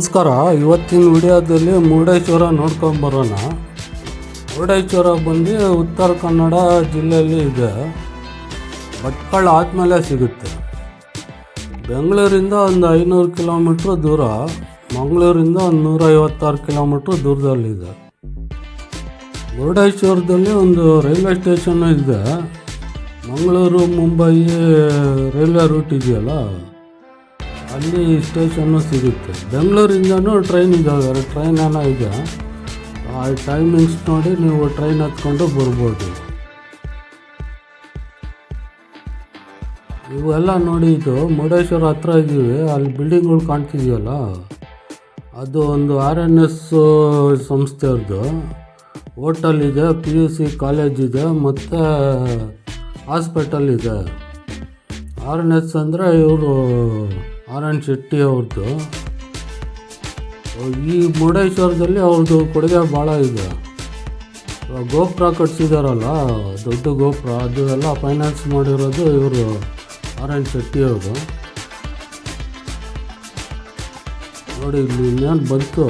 ನಮಸ್ಕಾರ. ಇವತ್ತಿನ ವಿಡಿಯೋದಲ್ಲಿ ಮುರುಡೇಶ್ವರ ನೋಡ್ಕೊಂಬರೋಣ ಮುರುಡೇಶ್ವರ ಬಂದು ಉತ್ತರ ಕನ್ನಡ ಜಿಲ್ಲೆಯಲ್ಲಿ ಇದೆ. ಭಟ್ಕಳ ಆದಮೇಲೆ ಸಿಗುತ್ತೆ. ಬೆಂಗಳೂರಿಂದ ಒಂದು ಐನೂರು ಕಿಲೋಮೀಟ್ರ್ ದೂರ, ಮಂಗಳೂರಿಂದ ಒಂದು ನೂರೈವತ್ತಾರು ಕಿಲೋಮೀಟ್ರ್ ದೂರದಲ್ಲಿದೆ. ಮುರುಡೇಶ್ವರದಲ್ಲಿ ಒಂದು ರೈಲ್ವೆ ಸ್ಟೇಷನ್ ಇದೆ. ಮಂಗಳೂರು, ಮುಂಬೈ ರೈಲ್ವೆ ರೂಟ್ ಇದೆಯಲ್ಲ? ಅಲ್ಲಿ ಸ್ಟೇಷನ್ನು ಸಿಗುತ್ತೆ. ಬೆಂಗಳೂರಿಂದನೂ ಟ್ರೈನ್ ಇದ್ದಾವೆ ಟ್ರೈನ್ ಏನೋ ಇದೆ. ಆ ಟೈಮಿಂಗ್ಸ್ ನೋಡಿ ನೀವು ಟ್ರೈನ್ ಹತ್ಕೊಂಡು ಬರ್ಬೋದು. ಇವೆಲ್ಲ ನೋಡಿ ಇದು ಮುರುಡೇಶ್ವರ ಹತ್ರ ಇದ್ದೀವಿ ಅಲ್ಲಿ ಬಿಲ್ಡಿಂಗ್ಗಳು ಕಾಣ್ತಿದೆಯಲ್ಲ? ಅದು ಒಂದು ಆರ್ ಎನ್ ಎಸ್ ಸಂಸ್ಥೆಯವ್ರದ್ದು ಹೋಟಲ್ ಇದೆ ಪಿ ಯು ಸಿ ಕಾಲೇಜ್ ಇದೆ, ಮತ್ತು ಹಾಸ್ಪಿಟಲ್ ಇದೆ. ಆರ್ ಎನ್ ಎಸ್ ಅಂದರೆ ಇವರು ಆರ್ ಎನ್ ಶೆಟ್ಟಿ ಅವ್ರದ್ದು ಈ ಮುರುಡೇಶ್ವರದಲ್ಲಿ ಅವ್ರದ್ದು ಕೊಡುಗೆ ಭಾಳ ಇದೆ. ಗೋಪುರ ಕಟ್ಸಿದಾರಲ್ಲ, ದೊಡ್ಡ ಗೋಪುರ, ಅದು ಎಲ್ಲ ಫೈನಾನ್ಸ್ ಮಾಡಿರೋದು ಇವರು ಆರ್ ಎನ್ ಶೆಟ್ಟಿ ಅವರು. ನೋಡಿ, ಇಲ್ಲಿ ಇನ್ನೇನು ಬಂತು?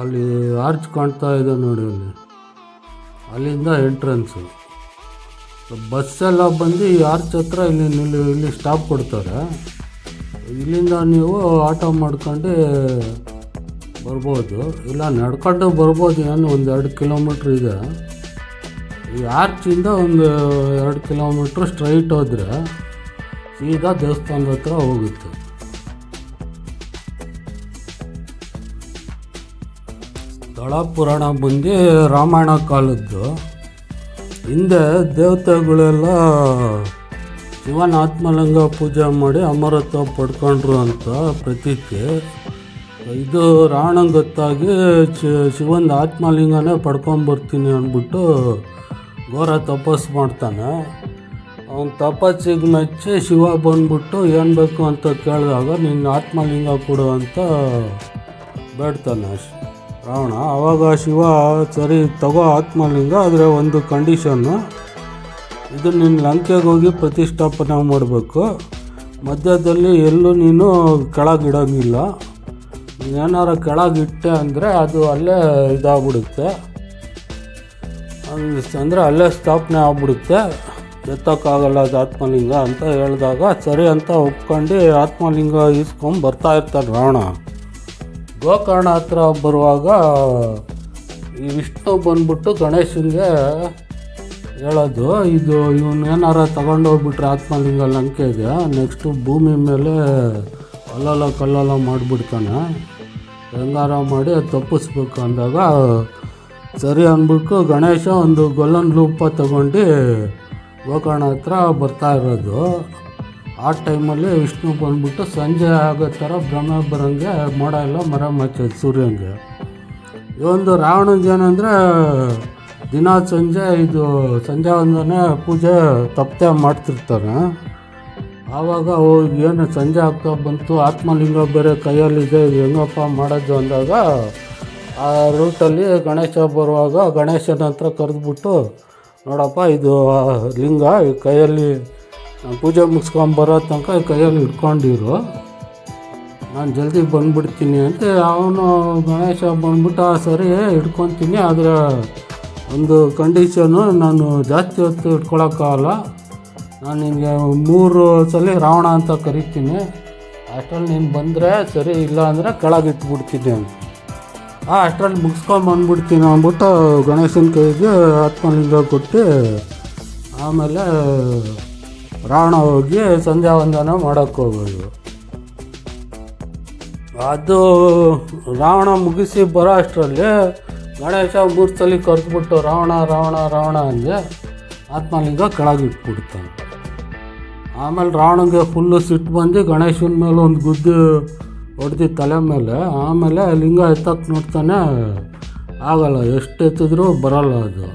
ಅಲ್ಲಿ ಆರ್ಚ್ ಕಾಣ್ತಾ ಇದೆ ನೋಡಿ ಅಲ್ಲಿ. ಅಲ್ಲಿಂದ ಎಂಟ್ರೆನ್ಸು ಬಸ್ ಎಲ್ಲ ಬಂದು ಈ ಆರ್ಚ್ ಹತ್ರ ಇಲ್ಲಿ ನಿಲ್ಲಿ, ಇಲ್ಲಿ ಸ್ಟಾಪ್ ಕೊಡ್ತಾರೆ. ಇಲ್ಲಿಂದ ನೀವು ಆಟೋ ಮಾಡ್ಕೊಂಡು ಬರ್ಬೋದು. ಇಲ್ಲ, ನಡ್ಕೊಂಡು ಬರ್ಬೋದು. ಏನು ಒಂದು ಎರಡು ಕಿಲೋಮೀಟ್ರ್ ಇದೆ. ಈ ಆರ್ಚಿಂದ ಒಂದು ಎರಡು ಕಿಲೋಮೀಟ್ರ್ ಸ್ಟ್ರೈಟ್ ಹೋದರೆ ಸೀದಾ ದೇವಸ್ಥಾನದ ಹತ್ರ ಹೋಗುತ್ತೆ. ಸ್ಥಳ ಪುರಾಣ ಬಂದು ರಾಮಾಯಣ ಕಾಲದ್ದು. ಹಿಂದೆ ದೇವತೆಗಳೆಲ್ಲ ಶಿವನ ಆತ್ಮಲಿಂಗ ಪೂಜೆ ಮಾಡಿ ಅಮರತ್ವ ಪಡ್ಕೊಂಡ್ರು ಅಂತ ಪ್ರತೀತಿ. ಇದು ರಾಣ ಗೊತ್ತಾಗಿ ಶಿವನ ಆತ್ಮಲಿಂಗನೇ ಪಡ್ಕೊಂಬರ್ತೀನಿ ಅಂದ್ಬಿಟ್ಟು ಘೋರ ತಪಸ್ಸು ಮಾಡ್ತಾನೆ. ಅವನ ತಪಸ್ಸಿಗೆ ಮೆಚ್ಚಿ ಶಿವ ಬಂದ್ಬಿಟ್ಟು ಏನು ಬೇಕು ಅಂತ ಕೇಳಿದಾಗ ನಿನ್ನ ಆತ್ಮಲಿಂಗ ಕೊಡು ಅಂತ ಬೇಡ್ತಾನೆ ಶ್- ರಾವಣ, ಆವಾಗ ಶಿವ ಸರಿ ತಗೋ ಆತ್ಮಲಿಂಗ, ಆದರೆ ಒಂದು ಕಂಡೀಷನ್ನು ಇದು ನಿನ್ನ ಲಂಕೆಗೆ ಹೋಗಿ ಪ್ರತಿಷ್ಠಾಪನೆ ಮಾಡಬೇಕು. ಮಧ್ಯದಲ್ಲಿ ಎಲ್ಲೂ ನೀನು ಕೆಳಗಿಡೋಂಗಿಲ್ಲ ಏನಾರ ಕೆಳಗಿಟ್ಟೆ ಅಂದರೆ ಅದು ಅಲ್ಲೇ ಇದಾಗ್ಬಿಡುತ್ತೆ. ಅಂದರೆ ಅಲ್ಲೇ ಸ್ಥಾಪನೆ ಆಗ್ಬಿಡುತ್ತೆ. ಎತ್ತಕ್ಕಾಗಲ್ಲ ಅದು ಆತ್ಮಲಿಂಗ ಅಂತ ಹೇಳಿದಾಗ ಸರಿ ಅಂತ ಒಪ್ಕೊಂಡು ಆತ್ಮಲಿಂಗ ಇಸ್ಕೊಂಡು ಬರ್ತಾ ಇರ್ತಾರೆ ರಾವಣ. ಗೋಕರ್ಣ ಹತ್ರ ಬರುವಾಗ ಈ ವಿಷ್ಣು ಬಂದ್ಬಿಟ್ಟು ಗಣೇಶನಿಗೆ ಹೇಳೋದು, ಇದು ಇವನು ಏನಾರ ತಗೊಂಡೋಗ್ಬಿಟ್ರೆ ಆತ್ಮಲಿಂಗ ಲಂಕೆಗೆ ನೆಕ್ಸ್ಟು ಭೂಮಿ ಮೇಲೆ ಅಲ್ಲಲ್ಲ ಕಲ್ಲಲ್ಲ ಮಾಡಿಬಿಡ್ತಾನೆ. ಹೆಂಗಾರ ಮಾಡಿ ಅದು ತಪ್ಪಿಸ್ಬೇಕು ಅಂದಾಗ ಸರಿ ಅಂದ್ಬಿಟ್ಟು ಗಣೇಶ ಒಂದು ಗೊಲ್ಲನ್ ರೂಪ ತಗೊಂಡು ಗೋಕರ್ಣ ಹತ್ರ ಬರ್ತಾ ಇರೋದು. ಆ ಟೈಮಲ್ಲಿ ವಿಷ್ಣು ಬಂದ್ಬಿಟ್ಟು ಸಂಜೆ ಆಗೋ ಥರ ಭ್ರಮೆ ಬರೋಂಗೆ ಮೋಡ ಎಲ್ಲ ಮರ ಮಚ್ಚೋದು ಸೂರ್ಯಂಗೆ ಇವೊಂದು ರಾವಣಂಗೆ ದಿನ ಸಂಜೆ ಇದು ಸಂಜೆ ಒಂದನೇ ಪೂಜೆ ತಪ್ತೆ ಮಾಡ್ತಿರ್ತಾನೆ. ಆವಾಗ ಏನು ಸಂಜೆ ಆಗ್ತಾ ಬಂತು, ಆತ್ಮಲಿಂಗ ಬೇರೆ ಕೈಯಲ್ಲಿದೆ, ಇದು ಹೆಂಗಪ್ಪ ಮಾಡೋದು ಅಂದಾಗ ಆ ರೂಟಲ್ಲಿ ಗಣೇಶ ಬರುವಾಗ ಗಣೇಶನ ಹತ್ರ ಕರೆದ್ಬಿಟ್ಟು, ನೋಡಪ್ಪ, ಇದು ಲಿಂಗ ಕೈಯಲ್ಲಿ ಪೂಜೆ ಮುಗಿಸ್ಕೊಂಬರೋ ತನಕ ಈ ಕೈಯಲ್ಲಿ ಇಟ್ಕೊಂಡಿರು. ನಾನು ಜಲ್ದಿ ಬಂದುಬಿಡ್ತೀನಿ ಅಂತ ಅವನು ಗಣೇಶ ಬಂದ್ಬಿಟ್ಟು "ಆ, ಸರಿ ಇಟ್ಕೊತೀನಿ. ಆದರೆ ಒಂದು ಕಂಡೀಷನು ನಾನು ಜಾಸ್ತಿ ಹೊತ್ತು ಇಟ್ಕೊಳಕ್ಕಾಗಲ್ಲ. ನಾನು ನಿನಗೆ ಮೂರು ಸಲ ರಾವಣ ಅಂತ ಕರಿತೀನಿ. ಅಷ್ಟರಲ್ಲಿ ನೀನು ಬಂದರೆ ಸರಿ ಇಲ್ಲ ಅಂದರೆ ಕೆಳಗೆ ಇಟ್ಬಿಡ್ತೀನಿ. ಅಂತ ಆ ಅಷ್ಟರಲ್ಲಿ ಮುಗಿಸ್ಕೊಂಡು ಬಂದ್ಬಿಡ್ತೀನಿ ಅಂದ್ಬಿಟ್ಟು ಗಣೇಶನ ಕೈಗೆ ಆತ್ಮಲಿಂಗ ಕೊಟ್ಟು ಆಮೇಲೆ ರಾವಣ ಹೋಗಿ ಸಂಧ್ಯಾ ವಂದನ ಮಾಡೋಕ್ಕೆ ಹೋಗೋದು. ಅದು ರಾವಣ ಮುಗಿಸಿ ಬರೋ ಅಷ್ಟರಲ್ಲಿ ಗಣೇಶ ಮೂರು ಕರೆದ್ಬಿಟ್ಟು ರಾವಣ ರಾವಣ ರಾವಣ ಅಂದರೆ ಆತ್ಮಲಿಂಗ ಕೆಳಗಿಟ್ಬಿಡ್ತಾನೆ ಆಮೇಲೆ ರಾವಣಗೆ ಫುಲ್ಲು ಸಿಟ್ಟು ಬಂದು ಗಣೇಶನ ಮೇಲೆ ಒಂದು ಗುದ್ದು ಹೊಡೆದು ತಲೆ ಮೇಲೆ, ಆಮೇಲೆ ಲಿಂಗ ಎತ್ತಕ್ಕೆ ನೋಡ್ತಾನೆ ಆಗಲ್ಲ ಎಷ್ಟು ಎತ್ತಿದ್ರೂ ಬರಲ್ಲ ಅದು.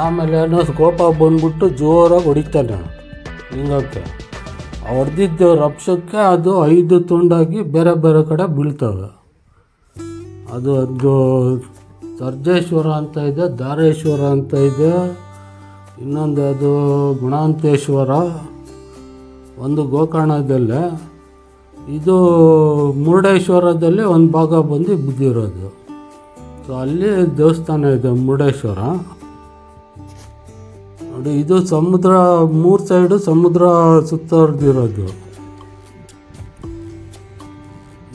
ಆಮೇಲೆ ಏನೋ ಕೋಪ ಬಂದ್ಬಿಟ್ಟು ಜೋರಾಗಿ ಹೊಡಿತಾನೆ. ಹಿಂಗಕ್ಕೆ ಹೊಡೆದಿದ್ದ ರಪ್ಸಕ್ಕೆ ಅದು ಐದು ತುಂಡಾಗಿ ಬೇರೆ ಬೇರೆ ಕಡೆ ಬೀಳ್ತವೆ. ಅದು ಅದು ಸರ್ಜೇಶ್ವರ ಅಂತ ಇದೆ, ದಾರೇಶ್ವರ ಅಂತ ಇದೆ. ಇನ್ನೊಂದು ಅದು ಗುಣಾಂತೇಶ್ವರ, ಒಂದು ಗೋಕರ್ಣದಲ್ಲಿ. ಇದು ಮುರುಡೇಶ್ವರದಲ್ಲಿ ಒಂದು ಭಾಗ ಬಂದು ಬಿದ್ದಿರೋದು. ಸೊ ಅಲ್ಲಿ ದೇವಸ್ಥಾನ ಇದೆ ಮುರುಡೇಶ್ವರ. ಇದು ಸಮುದ್ರ, ಮೂರು ಸೈಡು ಸಮುದ್ರ ಸುತ್ತಿರೋದು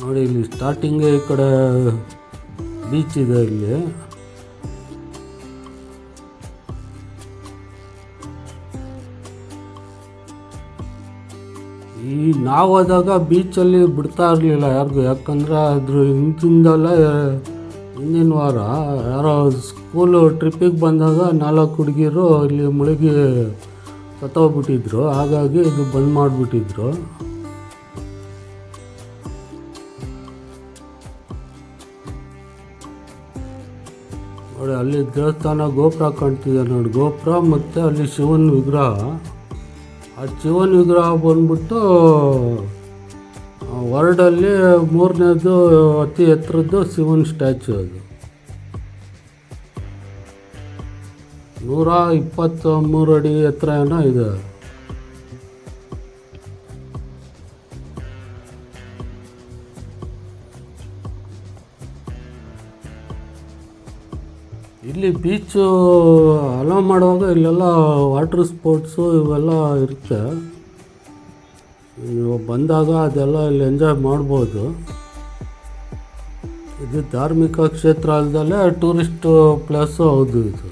ನೋಡಿ, ಇಲ್ಲಿ ಸ್ಟಾರ್ಟಿಂಗ್ ಈ ಕಡೆ ಬೀಚ್ ಇದೆ ಇಲ್ಲಿ. ಈ ನಾವು ಹೋದಾಗ ಬೀಚಲ್ಲಿ ಬಿಡ್ತಾ ಇರಲಿಲ್ಲ ಯಾರಿಗೂ. ಯಾಕಂದರೆ ಅದ್ರ ಹಿಂದಿಂದಲೇ ಹಿಂದಿನ ವಾರ ಯಾರೋ ಸ್ಕೂಲು ಟ್ರಿಪ್ಪಿಗೆ ಬಂದಾಗ ನಾಲ್ಕು ಹುಡುಗಿರು ಇಲ್ಲಿ ಮುಳುಗಿ ಸತ್ತೋಗ್ಬಿಟ್ಟಿದ್ರು. ಹಾಗಾಗಿ ಇದು ಬಂದ್ ಮಾಡಿಬಿಟ್ಟಿದ್ರು. ನೋಡಿ, ಅಲ್ಲಿ ದೇವಸ್ಥಾನ ಗೋಪುರ ಕಾಣ್ತಿದೆ ನೋಡಿ. ಗೋಪುರ ಮತ್ತು ಅಲ್ಲಿ ಶಿವನ ವಿಗ್ರಹ. ಆ ಶಿವನ ವಿಗ್ರಹ ಬಂದ್ಬಿಟ್ಟು ವರ್ಲ್ಡಲ್ಲಿ ಮೂರನೇದು ಅತಿ ಎತ್ತರದ್ದು ಶಿವನ ಸ್ಟ್ಯಾಚು ಅದು. ನೂರ ಇಪ್ಪತ್ತ ಮೂರು ಅಡಿ ಎತ್ತರ ಏನೋ ಇದೆ. ಇಲ್ಲಿ ಬೀಚು ಅಲೋ ಮಾಡುವಾಗ ಇಲ್ಲೆಲ್ಲ ವಾಟರ್ ಸ್ಪೋರ್ಟ್ಸು ಇವೆಲ್ಲ ಇರುತ್ತೆ. ನೀವು ಬಂದಾಗ ಅದೆಲ್ಲ ಇಲ್ಲಿ ಎಂಜಾಯ್ ಮಾಡ್ಬೋದು. ಇದು ಧಾರ್ಮಿಕ ಕ್ಷೇತ್ರ ಅಲ್ಲದಲ್ಲೇ ಟೂರಿಸ್ಟ್ ಪ್ಲೇಸು ಹೌದು ಇದು.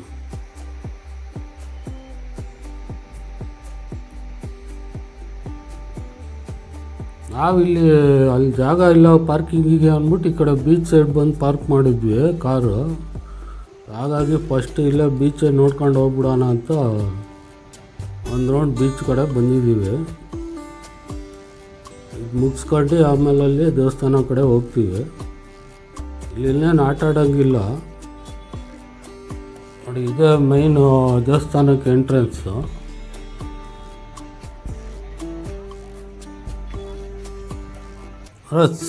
ನಾವಿಲ್ಲಿ ಅಲ್ಲಿ ಜಾಗ ಇಲ್ಲ ಪಾರ್ಕಿಂಗಿಗೆ ಅಂದ್ಬಿಟ್ಟು ಈ ಕಡೆ ಬೀಚ್ ಸೈಡ್ ಬಂದು ಪಾರ್ಕ್ ಮಾಡಿದ್ವಿ ಕಾರು ಹಾಗಾಗಿ ಫಸ್ಟ್ ಇಲ್ಲೇ ಬೀಚ್ ನೋಡ್ಕೊಂಡು ಹೋಗ್ಬಿಡೋಣ ಅಂತ ಒಂದು ರೌಂಡ್ ಬೀಚ್ ಕಡೆ ಬಂದಿದ್ದೀವಿ. ಮುಗಿಸ್ಕೊಂಡು ಆಮೇಲೆ ಅಲ್ಲಿ ದೇವಸ್ಥಾನ ಕಡೆ ಹೋಗ್ತೀವಿ. ಇಲ್ಲಿ ಇನ್ನೇನು ಆಟ ಆಡೋಂಗಿಲ್ಲ. ನೋಡಿ, ಇದೇ ಮೈನು ದೇವಸ್ಥಾನಕ್ಕೆ ಎಂಟ್ರೆನ್ಸು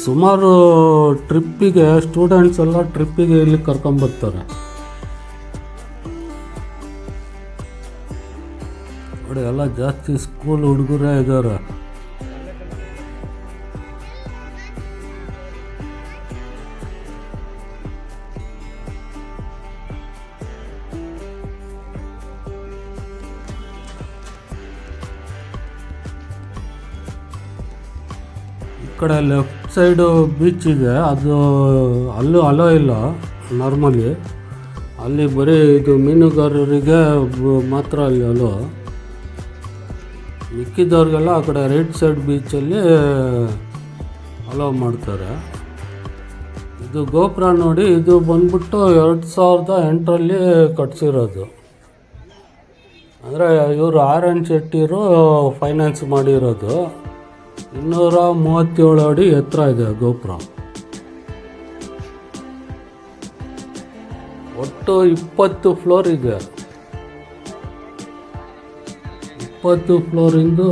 ಸುಮಾರು ಟ್ರಿಪ್ಪಿಗೆ ಸ್ಟೂಡೆಂಟ್ಸ್ ಎಲ್ಲ ಟ್ರಿಪ್ಪಿಗೆ ಇಲ್ಲಿ ಕರ್ಕೊಂಬರ್ತಾರೆ ನೋಡಿ ಎಲ್ಲ ಜಾಸ್ತಿ ಸ್ಕೂಲ್ ಹುಡುಗರೇ ಇದ್ದಾರೆ. ಕಡೆ ಲೆಫ್ಟ್ ಸೈಡು ಬೀಚ್ ಇದೆ. ಅದು ಅಲ್ಲೂ ಅಲೋ ಇಲ್ಲ ನಾರ್ಮಲಿ ಅಲ್ಲಿ ಬರೀ ಇದು ಮೀನುಗಾರರಿಗೆ ಮಾತ್ರ ಅಲ್ಲಿ ಅಲೋ. ಮಿಕ್ಕಿದವ್ರಿಗೆಲ್ಲ ಆ ಕಡೆ ರೈಟ್ ಸೈಡ್ ಬೀಚಲ್ಲಿ ಅಲೋ ಮಾಡ್ತಾರೆ. ಇದು ಗೋಪುರ ನೋಡಿ, ಇದು ಬಂದ್ಬಿಟ್ಟು ಎರಡು ಸಾವಿರದ ಎಂಟರಲ್ಲಿ ಕಟ್ಸಿರೋದು. ಅಂದರೆ ಇವರು ಆರ್ ಎನ್ ಶೆಟ್ಟಿರು ಫೈನಾನ್ಸ್ ಮಾಡಿರೋದು. ಇನ್ನೂರ ಮೂವತ್ತೇಳು ಅಡಿ ಎತ್ತರ ಇದೆ ಗೋಪುರ. ಒಟ್ಟು ಇಪ್ಪತ್ತು ಫ್ಲೋರ್ ಇದೆ. ಇಪ್ಪತ್ತು ಫ್ಲೋರಿಂದು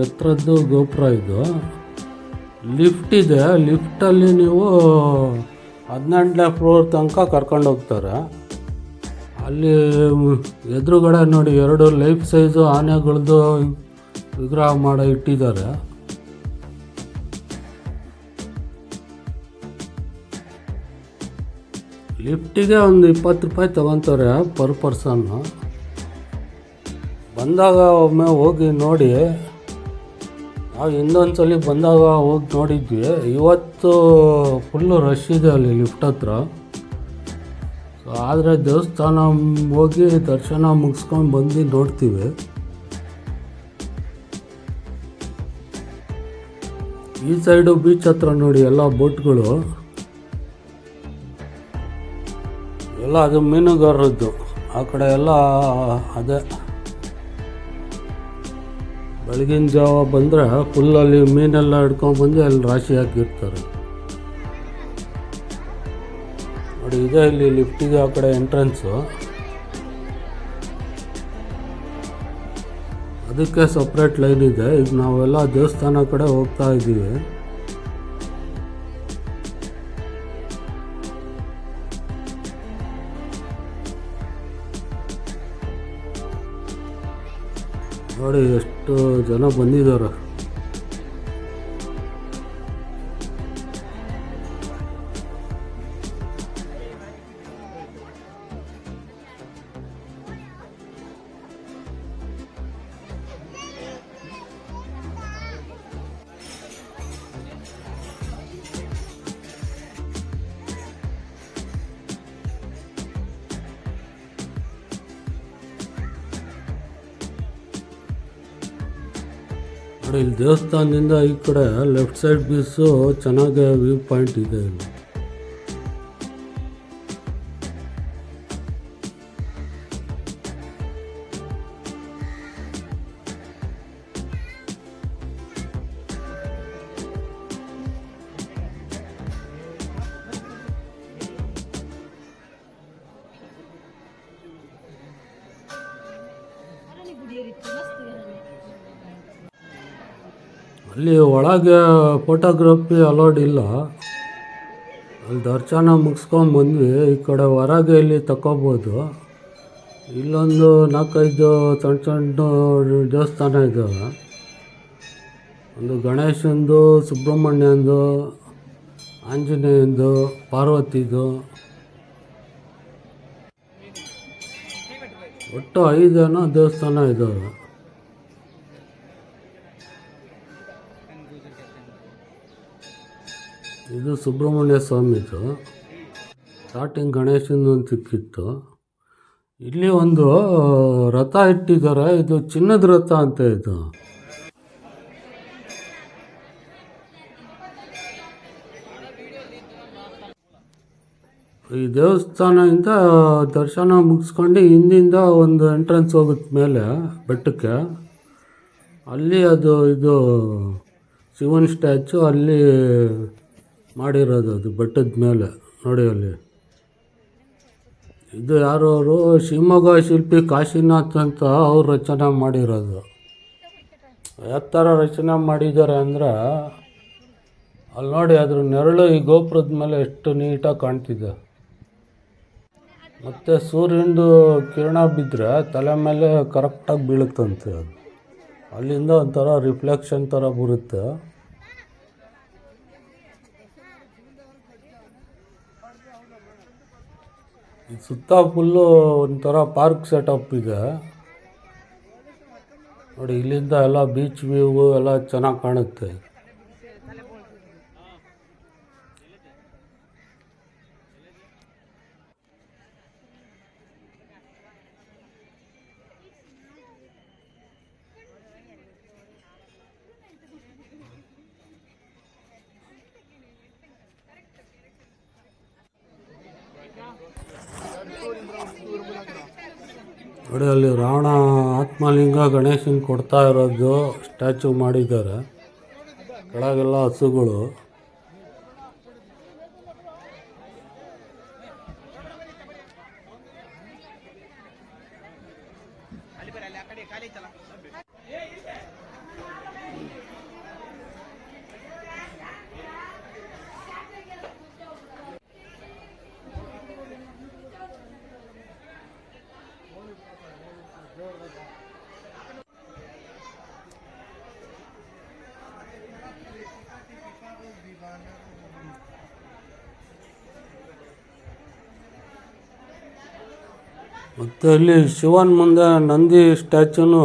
ಎತ್ತರದ್ದು ಗೋಪುರ ಇದು. ಲಿಫ್ಟ್ ಇದೆ. ಲಿಫ್ಟಲ್ಲಿ ನೀವು ಹದಿನೆಂಟನೇ ಫ್ಲೋರ್ ತನಕ ಕರ್ಕೊಂಡು ಹೋಗ್ತಾರೆ. ಅಲ್ಲಿ ಎದುರುಗಡೆ ನೋಡಿ ಎರಡು ಲೈಫ್ ಸೈಜು ಆನೆಗಳದ್ದು ವಿಗ್ರಹ ಮಾಡಿ ಇಟ್ಟಿದ್ದಾರೆ. ಲಿಫ್ಟಿಗೆ ಒಂದು ಇಪ್ಪತ್ತು ರೂಪಾಯಿ ತಗೊತಾರೆ ಪರ್ ಪರ್ಸನ್ನು ಬಂದಾಗ ಒಮ್ಮೆ ಹೋಗಿ ನೋಡಿ. ನಾವು ಇನ್ನೊಂದು ಸಲ ಬಂದಾಗ ಹೋಗಿ ನೋಡಿದ್ವಿ. ಇವತ್ತು ಫುಲ್ಲು ರಶ್ ಇದೆ ಅಲ್ಲಿ ಲಿಫ್ಟ್ ಹತ್ರ. ಸೊ ಆದರೆ ದೇವಸ್ಥಾನ ಹೋಗಿ ದರ್ಶನ ಮುಗಿಸ್ಕೊಂಡು ಬಂದು ನೋಡ್ತೀವಿ. ಈ ಸೈಡು ಬೀಚ್ ಹತ್ರ ನೋಡಿ ಎಲ್ಲ ಬೋಟ್ಗಳು. ಎಲ್ಲ ಅದು ಮೀನುಗಾರರದ್ದು. ಆ ಕಡೆ ಎಲ್ಲ ಅದೇ. ಬೆಳಗಿನ ಜಾವ ಬಂದರೆ ಫುಲ್ಲಲ್ಲಿ ಮೀನೆಲ್ಲ ಹಿಡ್ಕೊಂಡು ಬಂದು ಅಲ್ಲಿ ರಾಶಿ ಹಾಕಿರ್ತಾರೆ. ನೋಡಿ, ಇದೆ ಇಲ್ಲಿ ಲಿಫ್ಟಿಗೆ ಆ ಕಡೆ ಎಂಟ್ರೆನ್ಸು ಅದಕ್ಕೆ ಸಪ್ರೇಟ್ ಲೈನ್ ಇದೆ. ಈಗ ನಾವೆಲ್ಲ ದೇವಸ್ಥಾನ ಕಡೆ ಹೋಗ್ತಾ ಇದ್ದೀವಿ. ನೋಡಿ ಎಷ್ಟು ಜನ ಬಂದಿದ್ದಾರೆ. ಇಲ್ಲಿ ದೇವಸ್ಥಾನದಿಂದ ಈ ಕಡೆ ಲೆಫ್ಟ್ ಸೈಡ್ ಬೀಸು ಚೆನ್ನಾಗಿ ವ್ಯೂ ಪಾಯಿಂಟ್ ಇದೆ ಇಲ್ಲಿ. ಅಲ್ಲಿ ಒಳಗೆ ಫೋಟೋಗ್ರಫಿ ಅಲೌಡ್ ಇಲ್ಲ. ಅಲ್ಲಿ ದರ್ಶನ ಮುಗಿಸ್ಕೊಂಬಂದ್ವಿ ಈ ಕಡೆ ಹೊರಗೆ ಇಲ್ಲಿ ತಗೋಬೋದು ಇಲ್ಲೊಂದು ನಾಲ್ಕೈದು ಸಣ್ಣ ಸಣ್ಣ ದೇವಸ್ಥಾನ ಇದ್ದಾವೆ ಒಂದು ಗಣೇಶಂದು, ಸುಬ್ರಹ್ಮಣ್ಯಂದು, ಆಂಜನೇಯಂದು, ಪಾರ್ವತಿದು. ಒಟ್ಟು ಐದೇನೋ ದೇವಸ್ಥಾನ ಇದ್ದಾವೆ ಇದು ಸುಬ್ರಹ್ಮಣ್ಯ ಸ್ವಾಮಿದು ಸ್ಟಾರ್ಟಿಂಗ್ ಗಣೇಶಂದು ಒಂದು ಸಿಕ್ಕಿತ್ತು. ಇಲ್ಲಿ ಒಂದು ರಥ ಇಟ್ಟಿದ್ದಾರೆ. ಇದು ಚಿನ್ನದ ರಥ ಅಂತ ಇದು. ಈ ದೇವಸ್ಥಾನದಿಂದ ದರ್ಶನ ಮುಗಿಸ್ಕೊಂಡು ಹಿಂದಿಂದ ಒಂದು ಎಂಟ್ರೆನ್ಸ್ ಹೋಗುತ್ತೆ ಮೇಲೆ, ಬೆಟ್ಟಕ್ಕೆ. ಅಲ್ಲಿ ಅದು, ಇದು ಶಿವನ್ ಸ್ಟ್ಯಾಚು ಅಲ್ಲಿ ಮಾಡಿರೋದು ಅದು ಬೆಟ್ಟದ ಮೇಲೆ. ನೋಡಿ ಅಲ್ಲಿ. ಇದು ಯಾರು ಅವರು ಶಿವಮೊಗ್ಗ ಶಿಲ್ಪಿ ಕಾಶಿನಾಥ್ ಅಂತ ಅವ್ರು ರಚನೆ ಮಾಡಿರೋದು. ಯಾವ ಥರ ರಚನೆ ಮಾಡಿದ್ದಾರೆ ಅಂದರೆ ಅಲ್ಲಿ ನೋಡಿ ಅದ್ರ ನೆರಳು ಈ ಗೋಪುರದ ಮೇಲೆ ಎಷ್ಟು ನೀಟಾಗಿ ಕಾಣ್ತಿದೆ. ಮತ್ತು ಸೂರ್ಯನದು ಕಿರಣ ಬಿದ್ದರೆ ತಲೆ ಮೇಲೆ ಕರೆಕ್ಟಾಗಿ ಬೀಳುತ್ತಂತೆ ಅದು. ಅಲ್ಲಿಂದ ಒಂಥರ ರಿಫ್ಲೆಕ್ಷನ್ ಥರ ಬರುತ್ತೆ. ಸುತ್ತ ಫುಲ್ಲು ಒಂಥರ ಪಾರ್ಕ್ ಸೆಟಪ್ ಇದೆ. ನೋಡಿ ಇಲ್ಲಿಂದ ಎಲ್ಲ ಬೀಚ್ ವ್ಯೂ ಎಲ್ಲ ಚೆನ್ನಾಗಿ ಕಾಣುತ್ತೆ. ನೋಡಿ ಅಲ್ಲಿ ರಾವಣ ಆತ್ಮಲಿಂಗ ಗಣೇಶನ್ ಕೊಡ್ತಾ ಇರೋದು ಸ್ಟ್ಯಾಚು ಮಾಡಿದ್ದಾರೆ. ಕೆಳಗೆಲ್ಲ ಹಸುಗಳು. ಮತ್ತು ಅಲ್ಲಿ ಶಿವನ ಮುಂದೆ ನಂದಿ ಸ್ಟ್ಯಾಚುನು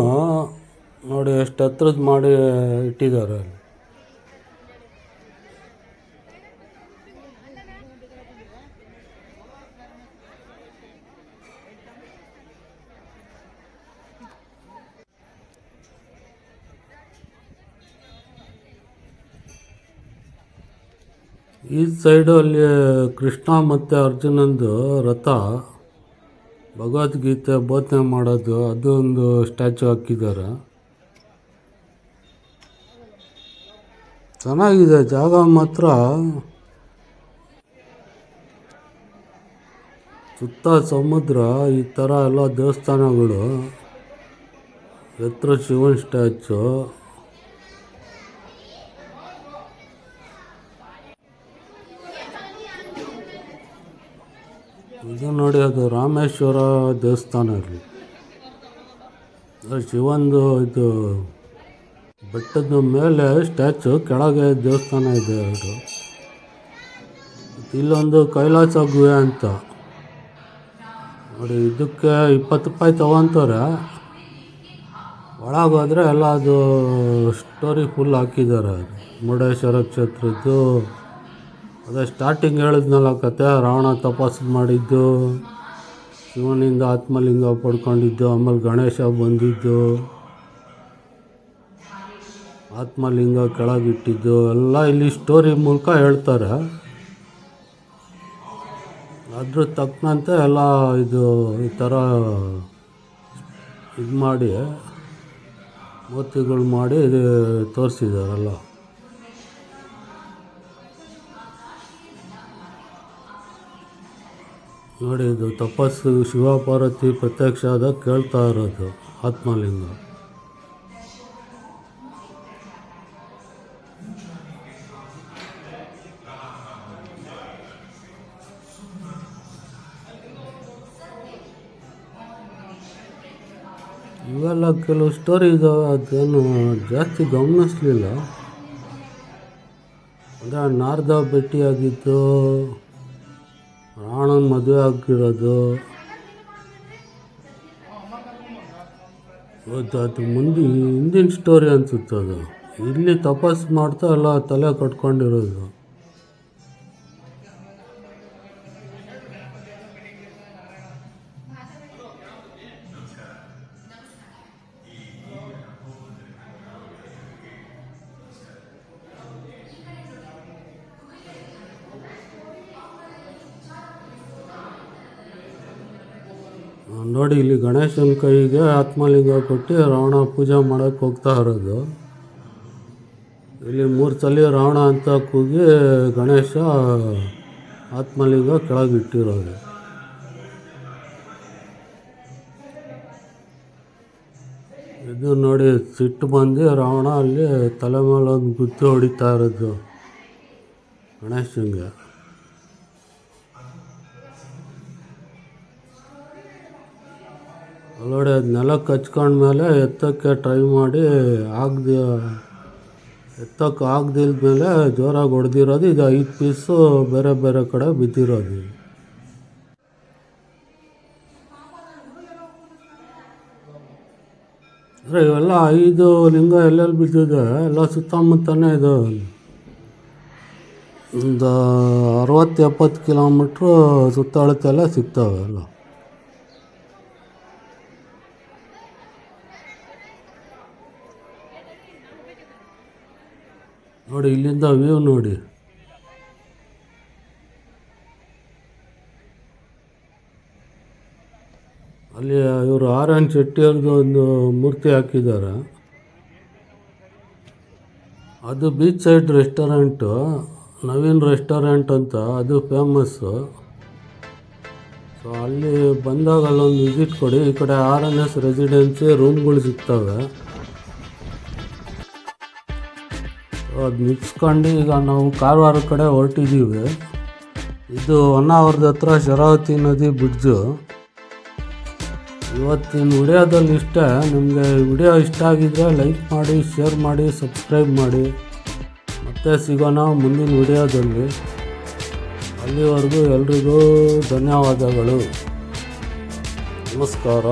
ನೋಡಿ ಎಷ್ಟು ಹತ್ರದ ಮಾಡಿ ಇಟ್ಟಿದ್ದಾರೆ ಅಲ್ಲಿ. ಈ ಸೈಡು ಅಲ್ಲಿ ಕೃಷ್ಣ ಮತ್ತು ಅರ್ಜುನಂದು ರಥ. ಭಗವದ್ಗೀತೆ ಬೋಧನೆ ಮಾಡೋದು, ಅದು ಒಂದು ಸ್ಟ್ಯಾಚು ಹಾಕಿದ್ದಾರೆ ಚೆನ್ನಾಗಿದೆ, ಜಾಗ ಮಾತ್ರ. ಸುತ್ತ ಸಮುದ್ರ, ಈ ಥರ ಎಲ್ಲ ದೇವಸ್ಥಾನಗಳು. ಎತ್ತರ ಶಿವನ್ ಸ್ಟ್ಯಾಚು ಇದು ನೋಡಿ ಅದು ರಾಮೇಶ್ವರ ದೇವಸ್ಥಾನ ಇಲ್ಲಿ ಶಿವಂದು ಇದು ಬೆಟ್ಟದ ಮೇಲೆ ಸ್ಟ್ಯಾಚು ಕೆಳಗೆ ದೇವಸ್ಥಾನ ಇದೆ ಅದು. ಇಲ್ಲೊಂದು ಕೈಲಾಸ ಗುಹೆ ಅಂತ. ನೋಡಿ, ಇದಕ್ಕೆ ಇಪ್ಪತ್ತು ರೂಪಾಯಿ ತೊಗೊತಾರೆ. ಒಳಗೋದ್ರೆ ಎಲ್ಲ ಅದು ಸ್ಟೋರಿ ಫುಲ್ ಹಾಕಿದ್ದಾರೆ ಅದು. ಮುರುಡೇಶ್ವರ ಕ್ಷೇತ್ರದ್ದು. ಅದೇ ಸ್ಟಾರ್ಟಿಂಗ್ ಹೇಳಿದ್ನಲ್ಲ ಕತೆ, ರಾವಣ ತಪಸ್ಸು ಮಾಡಿದ್ದು, ಶಿವನಿಂದ ಆತ್ಮಲಿಂಗ ಪಡ್ಕೊಂಡಿದ್ದು, ಆಮೇಲೆ ಗಣೇಶ ಬಂದಿದ್ದು, ಆತ್ಮಲಿಂಗ ಕೆಳಗಿಟ್ಟಿದ್ದು, ಎಲ್ಲ ಇಲ್ಲಿ ಸ್ಟೋರಿ ಮೂಲಕ ಹೇಳ್ತಾರೆ. ಅದ್ರ ತಕ್ಕಂತೆ ಎಲ್ಲ ಇದು ಈ ಥರ ಇದು ಮಾಡಿ, ಮೂರ್ತಿಗಳು ಮಾಡಿ ಇದು ತೋರಿಸಿದಾರಲ್ಲ. ನೋಡಿ ತಪಸ್ಸು ಶಿವಪಾರ್ವತಿ ಪ್ರತ್ಯಕ್ಷ ಆದ ಕೇಳ್ತಾ ಇರೋದು, ಆತ್ಮಲಿಂಗ. ಇವೆಲ್ಲ ಕೆಲವು ಸ್ಟೋರಿ ಇದಾವೆ ಅದೇನು ಜಾಸ್ತಿ ಗಮನಿಸ್ಲಿಲ್ಲ. ಅಂದರೆ ನಾರ್ದ ಭೇಟಿಯಾಗಿದ್ದು ರಾವಣನ ಮದುವೆ ಆಗಿರೋದು ಅದು ಅದು ಮುಂದೆ ಹಿಂದಿನ ಸ್ಟೋರಿ ಅನ್ಸುತ್ತೆ ಅದು. ಇಲ್ಲಿ ತಪಸ್ಸು ಮಾಡ್ತಾ ಎಲ್ಲ ತಲೆ ಕಟ್ಕೊಂಡಿರೋದು. ನೋಡಿ, ಇಲ್ಲಿ ಗಣೇಶನ ಕೈಗೆ ಆತ್ಮಲಿಂಗ ಕೊಟ್ಟು ರಾವಣ ಪೂಜೆ ಮಾಡೋಕ್ಕೆ ಹೋಗ್ತಾ ಇರೋದು. ಇಲ್ಲಿ ಮೂರು ಸಲ ರಾವಣ ಅಂತ ಕೂಗಿ ಗಣೇಶ ಆತ್ಮಲಿಂಗ ಕೆಳಗಿಟ್ಟಿರೋದು ಇದು ನೋಡಿ, ಸಿಟ್ಟು ಬಂದು ರಾವಣ ಅಲ್ಲಿ ತಲೆ ಮೇಲೆ ಒಂದು ಗುದ್ದು ಹೊಡಿತಾ ಇರೋದು ಗಣೇಶನಿಗೆ. ಅದು ನೆಲಕ್ಕೆ ಹಚ್ಕೊಂಡ್ಮೇಲೆ ಎತ್ತಕ್ಕೆ ಟ್ರೈ ಮಾಡಿ ಆಗದೆ ಎತ್ತಕ್ಕೆ ಆಗದಿಲ್ದ ಮೇಲೆ ಜೋರಾಗಿ ಹೊಡೆದಿರೋದು ಇದು ಐದು ಪೀಸು ಬೇರೆ ಬೇರೆ ಕಡೆ ಬಿದ್ದಿರೋದು. ಅಂದರೆ ಇವೆಲ್ಲ ಐದು ಲಿಂಗ ಎಲ್ಲೆಲ್ಲಿ ಬಿದ್ದಿದೆ, ಎಲ್ಲ ಸುತ್ತಮುತ್ತನೇ ಇದು. ಒಂದು ಅರವತ್ತು ಎಪ್ಪತ್ತು ಕಿಲೋಮೀಟ್ರು ಸುತ್ತಳತೆಲ್ಲ ಸಿಗ್ತವೆ ಎಲ್ಲ. ನೋಡಿ, ಇಲ್ಲಿಂದ ವ್ಯೂ ನೋಡಿ. ಅಲ್ಲಿ ಇವರು ಆರ್ ಎನ್ ಶೆಟ್ಟಿಯವ್ರದ್ದು ಒಂದು ಮೂರ್ತಿ ಹಾಕಿದ್ದಾರೆ. ಅದು beach side restaurant Naveen restaurant ಅಂತ, ಅದು ಫೇಮಸ್ಸು ಸೊ ಅಲ್ಲಿ ಬಂದಾಗ ಅಲ್ಲೊಂದು ವಿಸಿಟ್ ಕೊಡಿ. ಈ ಕಡೆ ಆರ್ ಎನ್ ಎಸ್ ರೆಸಿಡೆನ್ಸಿ ರೂಮ್ಗಳು ಸಿಗ್ತವೆ. ಅದು ಮಿಕ್ಸ್ಕೊಂಡು ಈಗ ನಾವು ಕಾರವಾರ ಕಡೆ ಹೊರಟಿದ್ದೀವಿ. ಇದು ಹೊನ್ನಾವರದ ಹತ್ರ ಶರಾವತಿ ನದಿ ಬ್ರಿಡ್ಜು ಇವತ್ತಿನ ವಿಡಿಯೋದಲ್ಲಿ ಇಷ್ಟ. ನಿಮಗೆ ವಿಡಿಯೋ ಇಷ್ಟ ಆಗಿದ್ರೆ ಲೈಕ್ ಮಾಡಿ ಶೇರ್ ಮಾಡಿ ಸಬ್ಸ್ಕ್ರೈಬ್ ಮಾಡಿ. ಮತ್ತೆ ಸಿಗೋಣ ಮುಂದಿನ ವಿಡಿಯೋದಲ್ಲಿ. ಅಲ್ಲಿವರೆಗೂ ಎಲ್ರಿಗೂ ಧನ್ಯವಾದಗಳು. ನಮಸ್ಕಾರ.